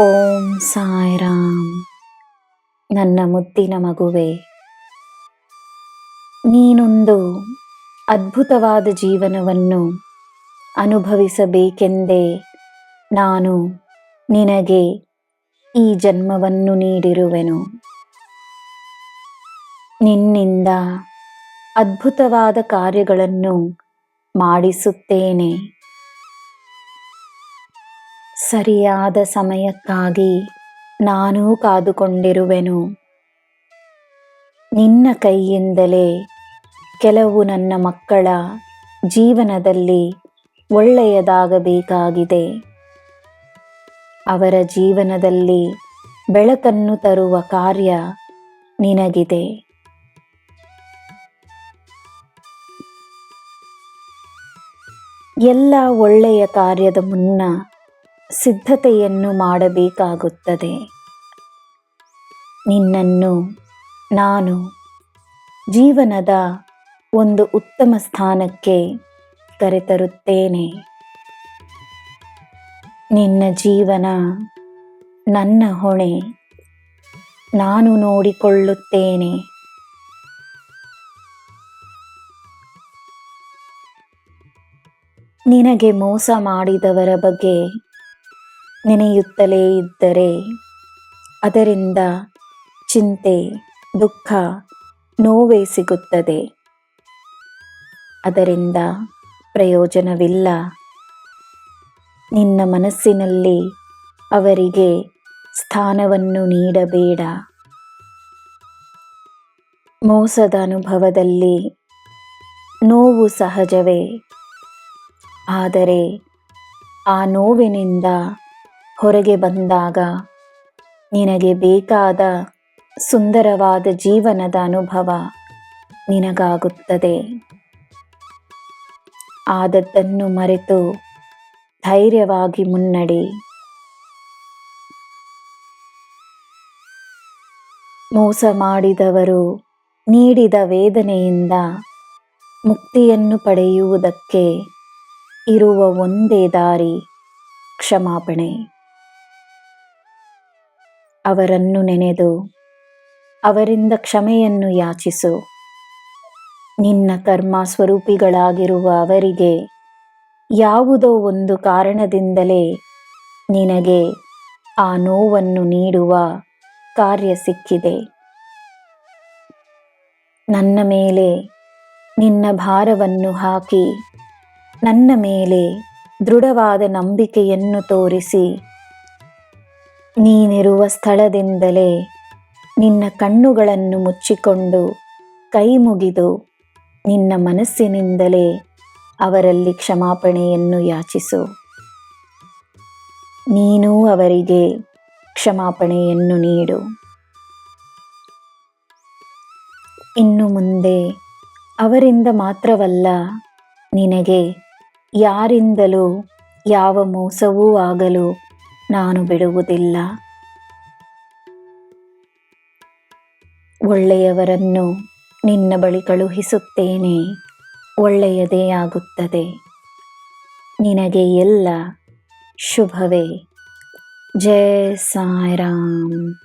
ಓಂ ಸಾಯಿರಾಮ್. ನನ್ನ ಮುದ್ದಿನ ಮಗುವೆ, ನೀನೊಂದು ಅದ್ಭುತವಾದ ಜೀವನವನ್ನು ಅನುಭವಿಸಬೇಕೆಂದೇ ನಾನು ನಿನಗೆ ಈ ಜನ್ಮವನ್ನು ನೀಡಿರುವೆನು. ನಿನ್ನಿಂದ ಅದ್ಭುತವಾದ ಕಾರ್ಯಗಳನ್ನು ಮಾಡಿಸುತ್ತೇನೆ. ಸರಿಯಾದ ಸಮಯಕ್ಕಾಗಿ ನಾನೂ ಕಾದುಕೊಂಡಿರುವೆನು. ನಿನ್ನ ಕೈಯಿಂದಲೇ ಕೆಲವು ನನ್ನ ಮಕ್ಕಳ ಜೀವನದಲ್ಲಿ ಒಳ್ಳೆಯದಾಗಬೇಕಾಗಿದೆ. ಅವರ ಜೀವನದಲ್ಲಿ ಬೆಳಕನ್ನು ತರುವ ಕಾರ್ಯ ನಿನಗಿದೆ. ಎಲ್ಲ ಒಳ್ಳೆಯ ಕಾರ್ಯದ ಮುನ್ನ ಸಿದ್ಧತೆಯನ್ನು ಮಾಡಬೇಕಾಗುತ್ತದೆ. ನಿನ್ನನ್ನು ನಾನು ಜೀವನದ ಒಂದು ಉತ್ತಮ ಸ್ಥಾನಕ್ಕೆ ಕರೆತರುತ್ತೇನೆ. ನಿನ್ನ ಜೀವನ ನನ್ನ ಹೊಣೆ. ನಾನು ನೋಡಿಕೊಳ್ಳುತ್ತೇನೆ. ನಿನಗೆ ಮೋಸ ಮಾಡಿದವರ ಬಗ್ಗೆ ನೆನೆಯುತ್ತಲೇ ಇದ್ದರೆ ಅದರಿಂದ ಚಿಂತೆ, ದುಃಖ, ನೋವೇ ಸಿಗುತ್ತದೆ. ಅದರಿಂದ ಪ್ರಯೋಜನವಿಲ್ಲ. ನಿನ್ನ ಮನಸ್ಸಿನಲ್ಲಿ ಅವರಿಗೆ ಸ್ಥಾನವನ್ನು ನೀಡಬೇಡ. ಮೋಸದ ಅನುಭವದಲ್ಲಿ ನೋವು ಸಹಜವೇ. ಆದರೆ ಆ ನೋವಿನಿಂದ ಹೊರಗೆ ಬಂದಾಗ ನಿನಗೆ ಬೇಕಾದ ಸುಂದರವಾದ ಜೀವನದ ಅನುಭವ ನಿನಗಾಗುತ್ತದೆ. ಆದದ್ದನ್ನು ಮರೆತು ಧೈರ್ಯವಾಗಿ ಮುನ್ನಡೆ. ಮೋಸ ಮಾಡಿದವರು ನೀಡಿದ ವೇದನೆಯಿಂದ ಮುಕ್ತಿಯನ್ನು ಪಡೆಯುವುದಕ್ಕೆ ಇರುವ ಒಂದೇ ದಾರಿ ಕ್ಷಮಾಪಣೆ. ಅವರನ್ನು ನೆನೆದು, ಅವರಿಂದ ಕ್ಷಮೆಯನ್ನು ಯಾಚಿಸು. ನಿನ್ನ ಕರ್ಮ ಸ್ವರೂಪಿಗಳಾಗಿರುವ ಅವರಿಗೆ ಯಾವುದೋ ಒಂದು ಕಾರಣದಿಂದಲೇ ನಿನಗೆ ಆ ನೋವನ್ನು ನೀಡುವ ಕಾರ್ಯ ಸಿಕ್ಕಿದೆ. ನನ್ನ ಮೇಲೆ ನಿನ್ನ ಭಾರವನ್ನು ಹಾಕಿ, ನನ್ನ ಮೇಲೆ ದೃಢವಾದ ನಂಬಿಕೆಯನ್ನು ತೋರಿಸಿ. ನೀನಿರುವ ಸ್ಥಳದಿಂದಲೇ ನಿನ್ನ ಕಣ್ಣುಗಳನ್ನು ಮುಚ್ಚಿಕೊಂಡು ಕೈ ಮುಗಿದು ನಿನ್ನ ಮನಸ್ಸಿನಿಂದಲೇ ಅವರಲ್ಲಿ ಕ್ಷಮಾಪಣೆಯನ್ನು ಯಾಚಿಸು. ನೀನೂ ಅವರಿಗೆ ಕ್ಷಮಾಪಣೆಯನ್ನು ನೀಡು. ಇನ್ನು ಮುಂದೆ ಅವರಿಂದ ಮಾತ್ರವಲ್ಲ, ನಿನಗೆ ಯಾರಿಂದಲೂ ಯಾವ ಮೋಸವೂ ಆಗಲು ನಾನು ಬಿಡುವುದಿಲ್ಲ. ಒಳ್ಳೆಯವರನ್ನು ನಿನ್ನ ಬಳಿ ಕಳುಹಿಸುತ್ತೇನೆ. ಒಳ್ಳೆಯದೇ ಆಗುತ್ತದೆ. ನಿನಗೆ ಎಲ್ಲ ಶುಭವೇ. ಜಯ ಸಾಯಿರಾಮ್.